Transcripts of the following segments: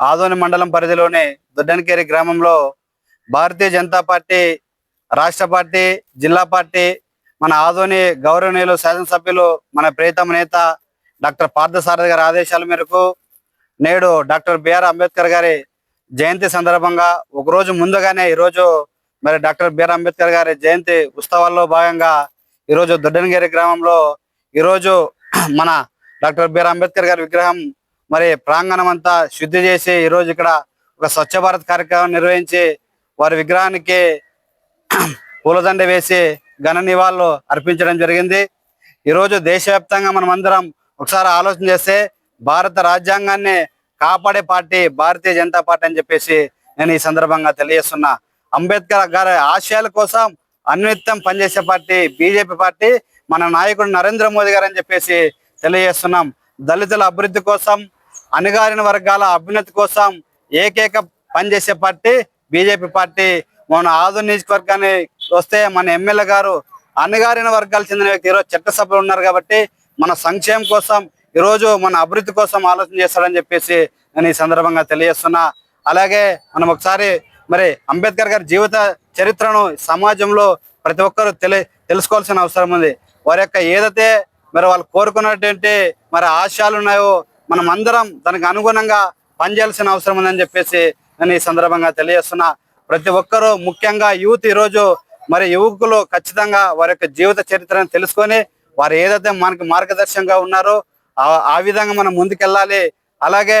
ఆదోని మండలం పరిధిలోని దొడ్డనకేరి గ్రామంలో భారతీయ జనతా పార్టీ రాష్ట్ర పార్టీ జిల్లా పార్టీ మన ఆదోని గౌరవనీయులు శాసనసభ్యులు మన ప్రియతమ నేత డాక్టర్ పార్థసారథి గారి ఆదేశాల మేరకు నేడు డాక్టర్ బిఆర్ అంబేద్కర్ గారి జయంతి సందర్భంగా ఒక రోజు ముందుగానే ఈరోజు మరి డాక్టర్ బిఆర్ అంబేద్కర్ గారి జయంతి ఉత్సవాల్లో భాగంగా ఈరోజు దొడ్డనగిరి గ్రామంలో ఈరోజు మన డాక్టర్ బిఆర్ అంబేద్కర్ గారి విగ్రహం మరి ప్రాంగణం అంతా శుద్ధి చేసి ఈరోజు ఇక్కడ ఒక స్వచ్ఛ భారత్ కార్యక్రమం నిర్వహించి వారి విగ్రహానికి పూలదండ వేసి ఘన నివాళులు అర్పించడం జరిగింది. ఈరోజు దేశవ్యాప్తంగా మనం అందరం ఒకసారి ఆలోచన చేస్తే భారత రాజ్యాంగాన్ని కాపాడే పార్టీ భారతీయ జనతా పార్టీ అని చెప్పేసి నేను ఈ సందర్భంగా తెలియజేస్తున్నా. అంబేద్కర్ గారి ఆశయాల కోసం అన్నిత్యం పనిచేసే పార్టీ బీజేపీ పార్టీ మన నాయకుడు నరేంద్ర మోదీ గారు అని చెప్పేసి తెలియజేస్తున్నాం. దళితుల అభివృద్ధి కోసం అణగారిన వర్గాల అభ్యున్నతి కోసం ఏకైక పనిచేసే పార్టీ బీజేపీ పార్టీ. మన ఆదు నియోజకవర్గాన్ని వస్తే మన ఎమ్మెల్యే గారు అణగారిన వర్గాలు చెందిన వ్యక్తి. ఈరోజు చట్టసభలో ఉన్నారు కాబట్టి మన సంక్షేమం కోసం ఈరోజు మన అభివృద్ధి కోసం ఆలోచన చేస్తాడని చెప్పేసి నేను ఈ సందర్భంగా తెలియజేస్తున్నా. అలాగే మనం ఒకసారి మరి అంబేద్కర్ గారి జీవిత చరిత్రను సమాజంలో ప్రతి ఒక్కరూ తెలి తెలుసుకోవాల్సిన అవసరం ఉంది. వారి యొక్క ఏదైతే మరి వాళ్ళు కోరుకున్నటువంటి మరి ఆశయాలు ఉన్నాయో మనం అందరం దానికి అనుగుణంగా పనిచేయాల్సిన అవసరం ఉందని చెప్పేసి నేను ఈ సందర్భంగా తెలియజేస్తున్నా. ప్రతి ఒక్కరూ ముఖ్యంగా యూత్ ఈరోజు మరి యువకులు ఖచ్చితంగా వారి యొక్క జీవిత చరిత్రను తెలుసుకొని వారు ఏదైతే మనకి మార్గదర్శకంగా ఉన్నారో ఆ- విధంగా మనం ముందుకెళ్ళాలి. అలాగే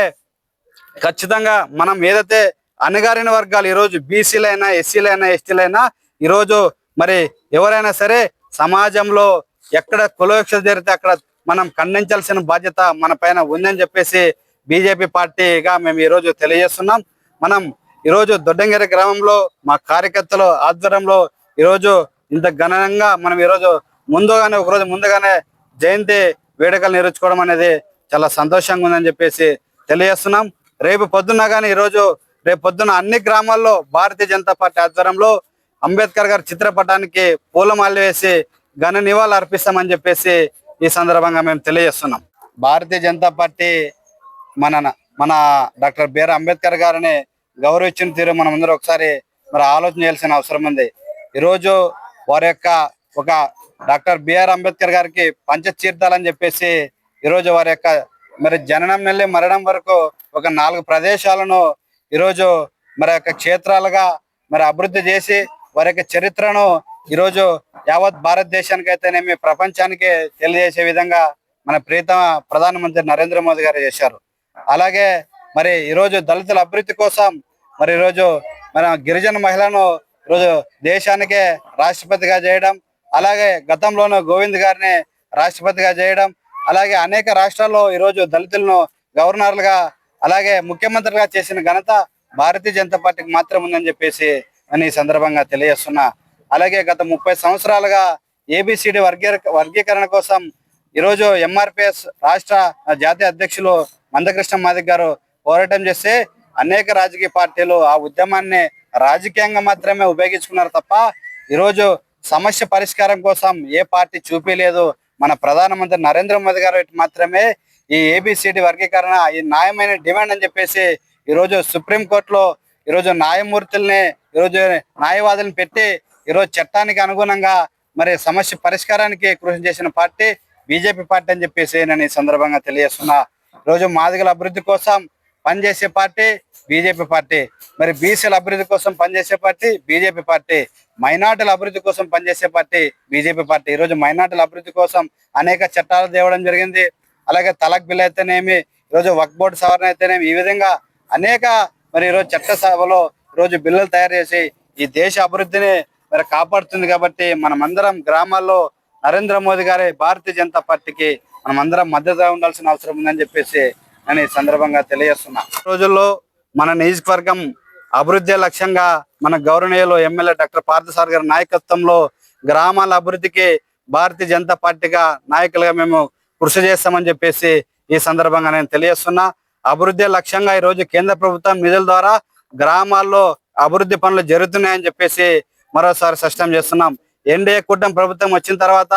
ఖచ్చితంగా మనం ఏదైతే అణగారిన వర్గాలు ఈరోజు బీసీలైనా ఎస్సీలైనా ఎస్టీలైనా ఈరోజు మరి ఎవరైనా సరే సమాజంలో ఎక్కడ కులవిక్ష జరిగితే అక్కడ మనం ఖండించాల్సిన బాధ్యత మన పైన ఉందని చెప్పేసి బీజేపీ పార్టీగా మేము ఈరోజు తెలియజేస్తున్నాం. మనం ఈరోజు దొడ్డంగిరి గ్రామంలో మా కార్యకర్తల ఆధ్వర్యంలో ఈరోజు ఇంత ఘనంగా మనం ఈరోజు ముందుగానే ఒకరోజు ముందుగానే జయంతి వేడుకలు నిర్వహించుకోవడం అనేది చాలా సంతోషంగా ఉందని చెప్పేసి తెలియజేస్తున్నాం. రేపు పొద్దున్న కానీ ఈరోజు రేపు పొద్దున అన్ని గ్రామాల్లో భారతీయ జనతా పార్టీ ఆధ్వర్యంలో అంబేద్కర్ గారి చిత్రపటానికి పూలమాల వేసి ఘన నివాళులు అర్పిస్తామని చెప్పేసి ఈ సందర్భంగా మేము తెలియజేస్తున్నాం. భారతీయ జనతా పార్టీ మన మన డాక్టర్ బిఆర్ అంబేద్కర్ గారిని గౌరవించిన తీరు మనం అందరూ ఒకసారి మరి ఆలోచన చేయాల్సిన అవసరం ఉంది. ఈరోజు వారి యొక్క ఒక డాక్టర్ బిఆర్ అంబేద్కర్ గారికి పంచతీర్థాలని చెప్పేసి ఈరోజు వారి యొక్క మరి జననం వెళ్ళి మరణం వరకు ఒక నాలుగు ప్రదేశాలను ఈరోజు మరి యొక్క క్షేత్రాలుగా మరి అభివృద్ధి చేసి వారి యొక్క చరిత్రను ఈరోజు యావత్ భారతదేశానికి అయితేనేమి ప్రపంచానికి తెలియజేసే విధంగా మన ప్రీతమ ప్రధానమంత్రి నరేంద్ర మోదీ గారు చేశారు. అలాగే మరి ఈరోజు దళితుల అభివృద్ధి కోసం మరి ఈరోజు మన గిరిజన మహిళను ఈరోజు దేశానికే రాష్ట్రపతిగా చేయడం అలాగే గతంలోనూ గోవింద్ గారిని రాష్ట్రపతిగా చేయడం అలాగే అనేక రాష్ట్రాల్లో ఈరోజు దళితులను గవర్నర్లుగా అలాగే ముఖ్యమంత్రిగా చేసిన ఘనత భారతీయ జనతా పార్టీకి మాత్రం ఉందని చెప్పేసి నేను ఈ సందర్భంగా తెలియజేస్తున్నా. అలాగే గత ముప్పై సంవత్సరాలుగా ఏబిసిడి వర్గీ వర్గీకరణ కోసం ఈరోజు ఎంఆర్పిఎస్ రాష్ట్ర జాతీయ అధ్యక్షులు మందకృష్ణ మాదిక్ గారు పోరాటం చేస్తే అనేక రాజకీయ పార్టీలు ఆ ఉద్యమాన్ని రాజకీయంగా మాత్రమే ఉపయోగించుకున్నారు తప్ప ఈరోజు సమస్య పరిష్కారం కోసం ఏ పార్టీ చూపించలేదు మన ప్రధానమంత్రి నరేంద్ర మోదీ గారు మాత్రమే ఈ ఏబిసిడి వర్గీకరణ ఈ న్యాయమైన డిమాండ్ అని చెప్పేసి ఈరోజు సుప్రీం కోర్టులో ఈరోజు న్యాయమూర్తుల్ని ఈరోజు న్యాయవాదులను పెట్టి ఈరోజు చట్టానికి అనుగుణంగా మరి సమస్య పరిష్కారానికి కృషి చేసిన పార్టీ బీజేపీ పార్టీ అని చెప్పేసి నేను ఈ సందర్భంగా తెలియజేస్తున్నా. ఈరోజు మాదిగల అభివృద్ధి కోసం పనిచేసే పార్టీ బీజేపీ పార్టీ. మరి బీసీల అభివృద్ధి కోసం పనిచేసే పార్టీ బీజేపీ పార్టీ. మైనార్టీల అభివృద్ధి కోసం పనిచేసే పార్టీ బీజేపీ పార్టీ. ఈరోజు మైనార్టీల అభివృద్ధి కోసం అనేక చట్టాలు తేవడం జరిగింది. అలాగే తలక్ బిల్ అయితేనేమి ఈరోజు వక్ బోర్డు సవరణ అయితేనేమి ఈ విధంగా అనేక మరి ఈరోజు చట్టసభలో ఈరోజు బిల్లులు తయారు చేసి ఈ దేశ అభివృద్ధిని మరి కాపాడుతుంది కాబట్టి మనమందరం గ్రామాల్లో నరేంద్ర మోదీ గారి భారతీయ జనతా పార్టీకి మనమందరం మద్దతుగా ఉండాల్సిన అవసరం ఉందని చెప్పేసి నేను ఈ సందర్భంగా తెలియజేస్తున్నా. రోజుల్లో మన నియోజకవర్గం అభివృద్ధి లక్ష్యంగా మన గౌరవనీయులు ఎమ్మెల్యే డాక్టర్ పార్థసార్ గారి నాయకత్వంలో గ్రామాల అభివృద్ధికి భారతీయ జనతా పార్టీగా నాయకులుగా మేము కృషి చేస్తామని చెప్పేసి ఈ సందర్భంగా నేను తెలియజేస్తున్నా. అభివృద్ధి లక్ష్యంగా ఈ రోజు కేంద్ర ప్రభుత్వం నిధుల ద్వారా గ్రామాల్లో అభివృద్ధి పనులు జరుగుతున్నాయని చెప్పేసి మరోసారి స్పష్టం చేస్తున్నాం. ఎన్డీఏ కూటమి ప్రభుత్వం వచ్చిన తర్వాత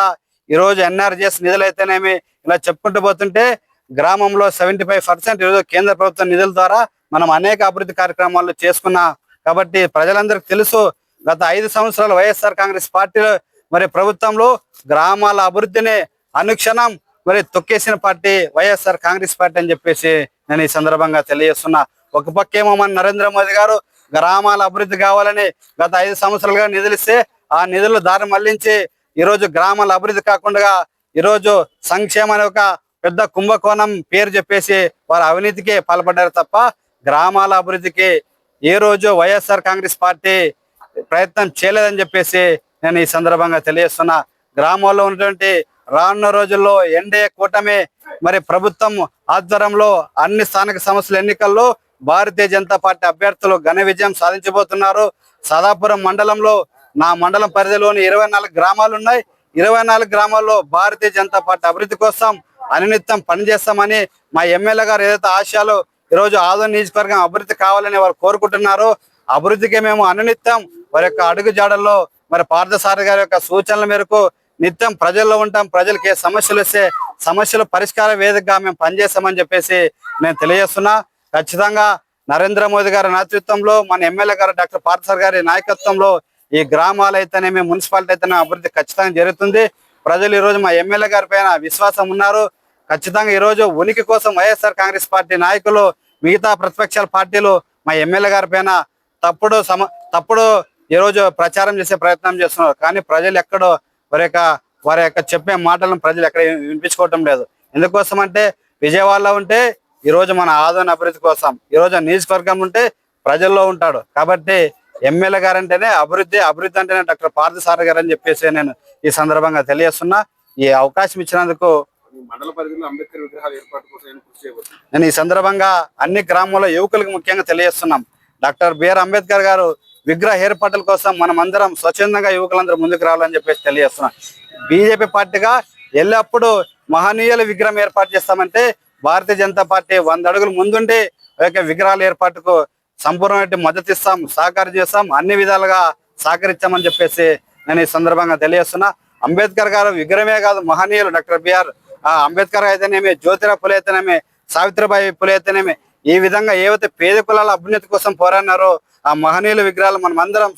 ఈ రోజు ఎన్ఆర్జీఎస్ నిధులు అయితేనేమి ఇలా చెప్పుకుంటూ పోతుంటే గ్రామంలో సెవెంటీ ఫైవ్ పర్సెంట్ ఈరోజు కేంద్ర ప్రభుత్వ నిధుల ద్వారా మనం అనేక అభివృద్ధి కార్యక్రమాలు చేసుకున్నాం. కాబట్టి ప్రజలందరికీ తెలుసు గత ఐదు సంవత్సరాలు వైఎస్ఆర్ కాంగ్రెస్ పార్టీలో మరి ప్రభుత్వంలో గ్రామాల అభివృద్ధిని అనుక్షణం మరి తొక్కేసిన పార్టీ వైఎస్ఆర్ కాంగ్రెస్ పార్టీ అని చెప్పేసి నేను ఈ సందర్భంగా తెలియజేస్తున్నా. ఒక పక్కేమో మన నరేంద్ర మోదీ గారు గ్రామాల అభివృద్ధి కావాలని గత ఐదు సంవత్సరాలుగా నిధులిస్తే ఆ నిధులు దారి మళ్ళించి ఈ రోజు గ్రామాల అభివృద్ధి కాకుండా ఈ రోజు సంక్షేమం అనే ఒక పెద్ద కుంభకోణం పేరు చెప్పేసి వారు అవినీతికి పాల్పడ్డారు తప్ప గ్రామాల అభివృద్ధికి ఏ రోజు వైఎస్ఆర్ కాంగ్రెస్ పార్టీ ప్రయత్నం చేయలేదని చెప్పేసి నేను ఈ సందర్భంగా తెలియజేస్తున్నా. గ్రామాల్లో ఉన్నటువంటి రానున్న రోజుల్లో ఎన్డీఏ కూటమి మరి ప్రభుత్వం ఆధ్వర్యంలో అన్ని స్థానిక సంస్థల ఎన్నికల్లో భారతీయ జనతా పార్టీ అభ్యర్థులు ఘన విజయం సాధించబోతున్నారు. సదాపురం మండలంలో నా మండలం పరిధిలోని ఇరవై నాలుగు గ్రామాలు ఉన్నాయి ఇరవై నాలుగు గ్రామాల్లో భారతీయ జనతా పార్టీ అభివృద్ధి కోసం అనునిత్యం పనిచేస్తామని మా ఎమ్మెల్యే గారు ఏదైతే ఆశయాలు ఈరోజు ఆదో నియోజకవర్గం అభివృద్ధి కావాలని వారు కోరుకుంటున్నారు అభివృద్ధికి మేము అనునిత్యం వారి యొక్క అడుగు జాడల్లో మరి పార్థసారి గారి యొక్క సూచనల మేరకు నిత్యం ప్రజల్లో ఉంటాం. ప్రజలకు ఏ సమస్యలు వస్తే సమస్యల పరిష్కార వేదికగా మేము పనిచేస్తామని చెప్పేసి నేను తెలియజేస్తున్నా. ఖచ్చితంగా నరేంద్ర మోదీ గారి నేతృత్వంలో మన ఎమ్మెల్యే గారు డాక్టర్ పార్థసార్ గారి నాయకత్వంలో ఈ గ్రామాలు అయితేనేమి మున్సిపాలిటీ అయితేనే అభివృద్ధి ఖచ్చితంగా జరుగుతుంది. ప్రజలు ఈరోజు మా ఎమ్మెల్యే గారి పైన విశ్వాసం ఉన్నారు. ఖచ్చితంగా ఈరోజు ఉనికి కోసం వైఎస్ఆర్ కాంగ్రెస్ పార్టీ నాయకులు మిగతా ప్రతిపక్షాల పార్టీలు మా ఎమ్మెల్యే గారి పైన తప్పుడు సమ తప్పుడు ఈ రోజు ప్రచారం చేసే ప్రయత్నం చేస్తున్నారు. కానీ ప్రజలు ఎక్కడో వారి యొక్క వారి యొక్క చెప్పే మాటలను ప్రజలు ఎక్కడ వినిపించుకోవటం లేదు. ఎందుకోసం అంటే విజయవాడలో ఉంటే ఈ రోజు మన ఆదరణ అభివృద్ధి కోసం ఈ రోజు నియోజకవర్గం ఉంటే ప్రజల్లో ఉంటాడు. కాబట్టి ఎమ్మెల్యే గారు అంటేనే అభివృద్ధి అభివృద్ధి అంటేనే డాక్టర్ పార్థసారి గారు అని చెప్పేసి నేను ఈ సందర్భంగా తెలియజేస్తున్నా. ఈ అవకాశం ఇచ్చినందుకు నేను ఈ సందర్భంగా అన్ని గ్రామాల్లో యువకులకు ముఖ్యంగా తెలియజేస్తున్నాం. డాక్టర్ బిఆర్ అంబేద్కర్ గారు విగ్రహ ఏర్పాట్ల కోసం మనం అందరం స్వచ్ఛందంగా యువకులందరూ ముందుకు రావాలని చెప్పేసి తెలియజేస్తున్నాం. బీజేపీ పార్టీగా ఎల్లప్పుడూ మహనీయుల విగ్రహం ఏర్పాటు చేస్తామంటే భారతీయ జనతా పార్టీ వంద అడుగులు ముందుండి ఒక యొక్క విగ్రహాల ఏర్పాటుకు సంపూర్ణమైన మద్దతు ఇస్తాం సహకారం చేస్తాం అన్ని విధాలుగా సహకరిస్తామని చెప్పేసి నేను ఈ సందర్భంగా తెలియజేస్తున్నా. అంబేద్కర్ గారు విగ్రహమే కాదు మహనీయులు డాక్టర్ బిఆర్ ఆ అంబేద్కర్ అయితేనేమి జ్యోతిరావు పులే అయితేనేమి సావిత్రిబాయి పులే అయితేనేమి ఈ విధంగా ఏవైతే పేద కులాల అభ్యున్నతి కోసం పోరాడినారో ఆ మహనీయుల విగ్రహాలు మనం అందరం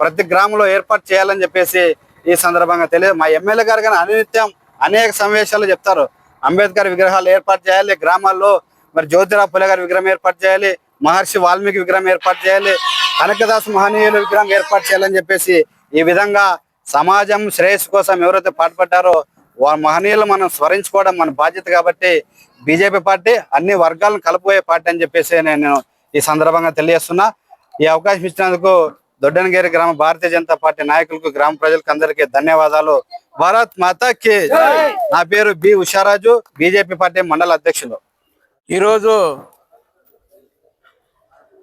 ప్రతి గ్రామంలో ఏర్పాటు చేయాలని చెప్పేసి ఈ సందర్భంగా తెలియదు మా ఎమ్మెల్యే గారు కానీ అనునిత్యం అనేక సమావేశాలు చెప్తారు. అంబేద్కర్ విగ్రహాలు ఏర్పాటు చేయాలి గ్రామాల్లో మరి జ్యోతిరావు పులే గారి విగ్రహం ఏర్పాటు చేయాలి మహర్షి వాల్మీకి విగ్రహం ఏర్పాటు చేయాలి కనకదాస్ మహనీయుల విగ్రహం ఏర్పాటు చేయాలని చెప్పేసి ఈ విధంగా సమాజం శ్రేయస్సు కోసం ఎవరైతే పాటుపడ్డారో వారి మహనీయులు మనం స్మరించుకోవడం మన బాధ్యత కాబట్టి బీజేపీ పార్టీ అన్ని వర్గాలను కలుపుపోయే పార్టీ అని చెప్పేసి నేను ఈ సందర్భంగా తెలియజేస్తున్నా. ఈ అవకాశం ఇచ్చినందుకు దొడ్డనగిరి గ్రామ భారతీయ జనతా పార్టీ నాయకులకు గ్రామ ప్రజలకు అందరికీ ధన్యవాదాలు. భారత్ మాతాకి నా పేరు బి ఉషారాజు బీజేపీ పార్టీ మండల అధ్యక్షులు. ఈరోజు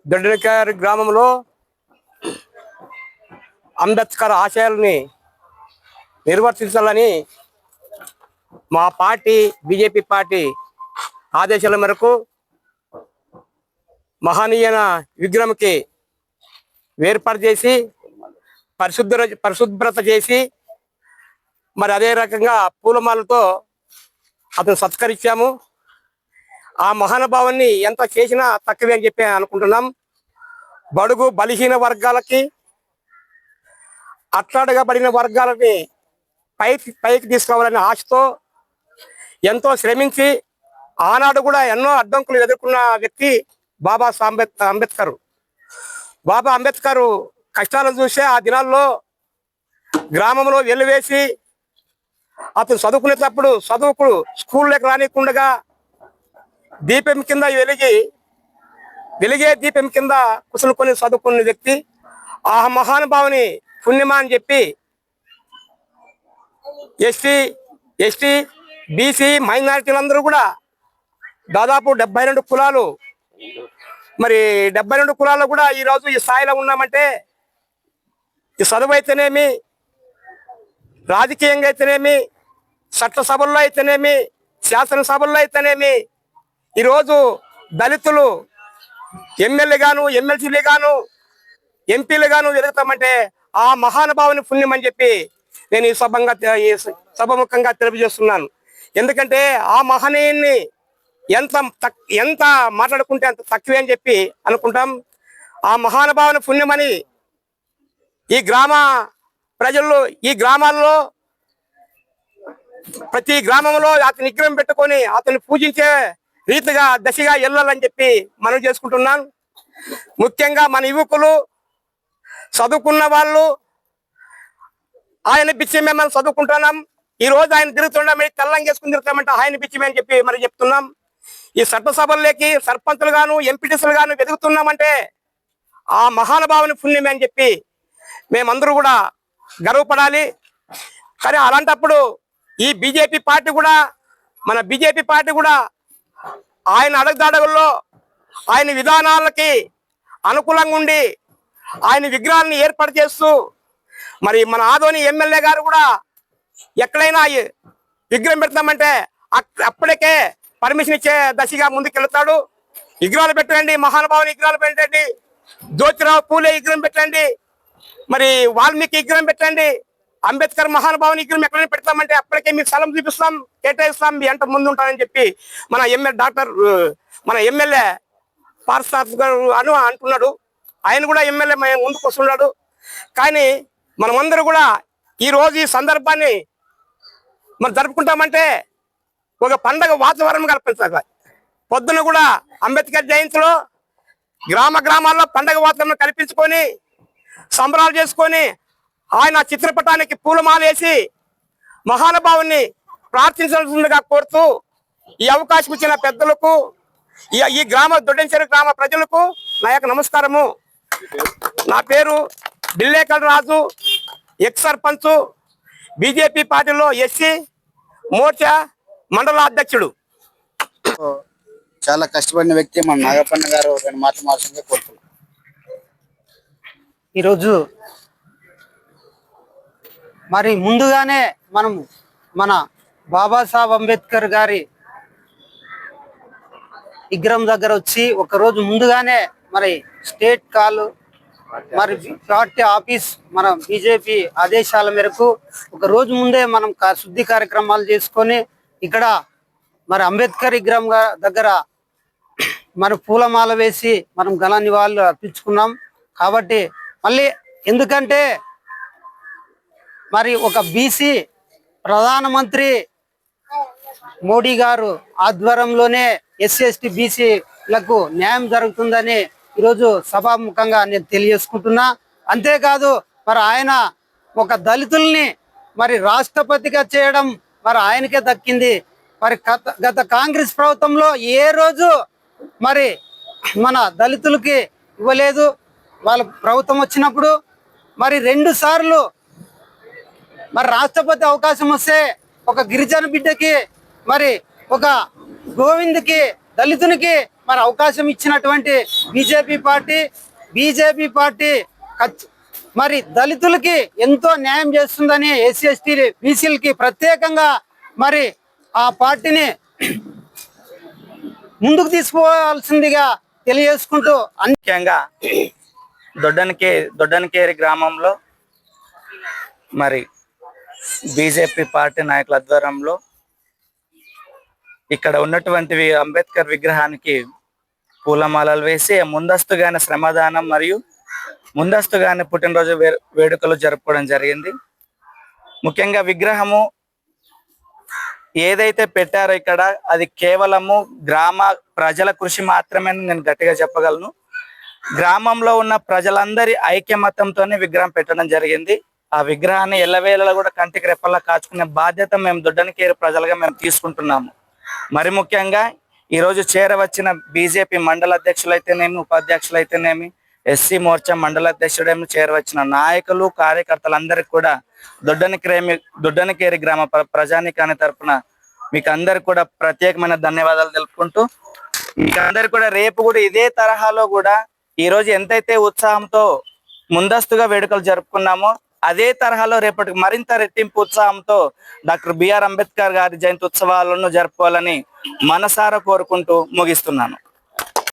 దొడ్డనకారి గ్రామంలో అంబేద్కర్ ఆశయాలని నిర్వర్తించాలని మా పార్టీ బీజేపీ పార్టీ ఆదేశాల మేరకు మహనీయన విగ్రహంకి ఏర్పాటు చేసి పరిశుద్ధ పరిశుభ్రత చేసి మరి అదే రకంగా పూలమాలతో అతను సత్కరించాము. ఆ మహానుభావాన్ని ఎంత చేసినా తక్కువే అని చెప్పి అనుకుంటున్నాం. బడుగు బలహీన వర్గాలకి అట్లాడగబడిన వర్గాలని పైకి పైకి తీసుకోవాలనే ఆశతో ఎంతో శ్రమించి ఆనాడు కూడా ఎన్నో అడ్డంకులు ఎదుర్కొన్న వ్యక్తి బాబా అంబేద్ అంబేద్కర్. బాబా అంబేద్కర్ కష్టాలను చూసే ఆ దినాల్లో గ్రామంలో వెల్లువేసి అతను చదువుకునేటప్పుడు చదువుకు స్కూల్లోకి రానికుండగా దీపం కింద వెలిగి వెలిగే దీపం కింద కుసులుకొని చదువుకున్న వ్యక్తి ఆ మహానుభావుని పుణ్యమా అని చెప్పి ఎస్టీ ఎస్టీ బీసీ మైనారిటీలందరూ కూడా దాదాపు డెబ్బై రెండు కులాలు. మరి డెబ్బై రెండు కులాలు కూడా ఈ రోజు ఈ స్థాయిలో ఉన్నామంటే ఈ చదువు అయితేనేమి రాజకీయంగా అయితేనేమి చట్టసభల్లో అయితేనేమి శాసనసభల్లో అయితేనేమి ఈరోజు దళితులు ఎమ్మెల్యే గాను ఎమ్మెల్సీలు గాను ఎంపీలు గాను ఎదుగుతామంటే ఆ మహానుభావుని పుణ్యం అని చెప్పి నేను ఈ సభంగా ఈ సభముఖంగా తెలియజేస్తున్నాను. ఎందుకంటే ఆ మహనీయుని ఎంత తక్- ఎంత మాట్లాడుకుంటే అంత తక్కువే అని చెప్పి అనుకుంటాం. ఆ మహానుభావుని పుణ్యమని ఈ గ్రామ ప్రజలు ఈ గ్రామాల్లో ప్రతి గ్రామంలో అతని విగ్రహం పెట్టుకొని అతన్ని పూజించే రీతిగా దశగా వెళ్ళాలని చెప్పి మనం చేసుకుంటున్నాం ముఖ్యంగా మన యువకులు చదువుకున్న వాళ్ళు ఆయన పిచ్చి మేము చదువుకుంటున్నాం. ఈ రోజు ఆయన తిరుగుతుండమే తెల్లం చేసుకుని తిరుగుతామంటే ఆయన పిచ్చి అని చెప్పి మనం చెప్తున్నాం. ఈ చట్టసభల్లోకి సర్పంచులు గాను ఎంపీటీసీలు గాను వెతుకుతున్నామంటే ఆ మహానుభావుని పుణ్యమే అని చెప్పి మేమందరూ కూడా గర్వపడాలి. కానీ అలాంటప్పుడు ఈ బీజేపీ పార్టీ కూడా మన బీజేపీ పార్టీ కూడా ఆయన అడుగుదాడుగుల్లో ఆయన విధానాలకి అనుకూలంగా ఉండి ఆయన విగ్రహాన్ని ఏర్పాటు చేస్తూ మరి మన ఆదోని ఎమ్మెల్యే గారు కూడా ఎక్కడైనా విగ్రహం పెడతామంటే అప్పటికే పర్మిషన్ ఇచ్చే దశగా ముందుకెళ్తాడు. విగ్రహాలు పెట్టండి మహానుభావుని విగ్రహాలు పెట్టండి జ్యోతిరావు పూలే విగ్రహం పెట్టండి మరి వాల్మీకి విగ్రహం పెట్టండి. అంబేద్కర్ మహానుభావుని విగ్రహం ఎక్కడైనా పెడతామంటే అప్పటికే మీకు స్థలం చూపిస్తాం కేటాయిస్తాం మీ అంట ముందు ఉంటానని చెప్పి మన ఎమ్మెల్యే డాక్టర్ మన ఎమ్మెల్యే పార్సాత్ గారు అను అంటున్నాడు. ఆయన కూడా ఎమ్మెల్యే ముందుకు వస్తున్నాడు. కానీ మనమందరూ కూడా ఈ రోజు ఈ సందర్భాన్ని మరి జరుపుకుంటామంటే ఒక పండగ వాతావరణం కల్పించాలి. పొద్దున కూడా అంబేద్కర్ జయంతిలో గ్రామ గ్రామాల్లో పండగ వాతావరణం కల్పించుకొని సంబరాలు చేసుకొని ఆయన చిత్రపటానికి పూలమాల వేసి మహానుభావుని ప్రార్థించాల్సిందిగా కోరుతూ ఈ అవకాశం ఇచ్చిన పెద్దలకు ఈ ఈ గ్రామ దొడ్డంచెరు గ్రామ ప్రజలకు నా యొక్క నమస్కారము. నా పేరు బిల్లేకల్ రాజు ఎక్స్ సర్పంచ్ బీజేపీ పార్టీలో ఎస్సీ మోర్చా మండల అధ్యక్షుడు. చాలా కష్టపడిన వ్యక్తి మన నాగపన్న గారు రెండు మాటలు మార్చంగా కోరుతున్నాం ఈరోజు మరి ముందుగానే మనం మన బాబాసాహెబ్ అంబేద్కర్ గారి విగ్రహం దగ్గర వచ్చి ఒక రోజు ముందుగానే మరి స్టేట్ కాల్ మరి పార్టీ ఆఫీస్ మన బీజేపీ ఆదేశాల మేరకు ఒక రోజు ముందే మనం శుద్ధి కార్యక్రమాలు చేసుకొని ఇక్కడ మరి అంబేద్కర్ విగ్రహం దగ్గర మరి పూలమాల వేసి మనం ఘన నివాళులు అర్పించుకున్నాం. కాబట్టి మళ్ళీ ఎందుకంటే మరి ఒక బీసీ ప్రధానమంత్రి మోడీ గారు ఆధ్వర్యంలోనే ఎస్సీ ఎస్టీ బీసీలకు న్యాయం జరుగుతుందని ఈరోజు సభాముఖంగా నేను తెలియజేసుకుంటున్నా. అంతేకాదు మరి ఆయన ఒక దళితుల్ని మరి రాష్ట్రపతిగా చేయడం మరి ఆయనకే దక్కింది. మరి గత గత కాంగ్రెస్ ప్రభుత్వంలో ఏ రోజు మరి మన దళితులకి ఇవ్వలేదు. వాళ్ళ ప్రభుత్వం వచ్చినప్పుడు మరి రెండు సార్లు మరి రాష్ట్రపతి అవకాశం వస్తే ఒక గిరిజన బిడ్డకి మరి ఒక గోవింద్కి దళితునికి మరి అవకాశం ఇచ్చినటువంటి బీజేపీ పార్టీ బీజేపీ పార్టీ మరి దళితులకి ఎంతో న్యాయం చేస్తుందని ఎస్సీ ఎస్టీ బీసీలకి ప్రత్యేకంగా మరి ఆ పార్టీని ముందుకు తీసుకోవాల్సిందిగా తెలియజేసుకుంటూ అన్ని ముఖ్యంగా దొడ్డనికే దొడ్డనకేరి గ్రామంలో మరి బీజేపీ పార్టీ నాయకుల ఆధ్వర్యంలో ఇక్కడ ఉన్నటువంటి అంబేద్కర్ విగ్రహానికి పూలమాలలు వేసి ముందస్తుగానే శ్రమదానం మరియు ముందస్తుగానే పుట్టినరోజు వే- వేడుకలు జరుపుకోవడం జరిగింది. ముఖ్యంగా విగ్రహము ఏదైతే పెట్టారో ఇక్కడ అది కేవలము గ్రామ ప్రజల కృషి మాత్రమే నేను గట్టిగా చెప్పగలను. గ్రామంలో ఉన్న ప్రజలందరి ఐక్యమతంతోనే విగ్రహం పెట్టడం జరిగింది. ఆ విగ్రహాన్ని ఎల్లవేళలా కూడా కంటికి రెప్పల్లా కాచుకునే బాధ్యత మేము దొడ్డనికేరు ప్రజలుగా మేము తీసుకుంటున్నాము. మరి ముఖ్యంగా ఈ రోజు చేరవచ్చిన బీజేపీ మండల అధ్యక్షులైతేనేమి ఉపాధ్యక్షులైతేనేమి ఎస్సీ మోర్చా మండల అధ్యక్షుడేమి చేరవచ్చిన నాయకులు కార్యకర్తలందరికీ కూడా దొడ్డనికేమి దొడ్డనికేరి గ్రామ ప్రజానికాని తరఫున మీకు అందరికి కూడా ప్రత్యేకమైన ధన్యవాదాలు తెలుపుకుంటూ మీకు అందరు కూడా రేపు కూడా ఇదే తరహాలో కూడా ఈ రోజు ఎంతైతే ఉత్సాహంతో ముందస్తుగా వేడుకలు జరుపుకున్నామో అదే తరహాలో రేపటికి మరింత రెట్టింపు ఉత్సాహంతో డాక్టర్ బిఆర్ అంబేద్కర్ గారి జయంతి ఉత్సవాలను జరుపుకోవాలని మనసారా కోరుకుంటూ ముగిస్తున్నాను.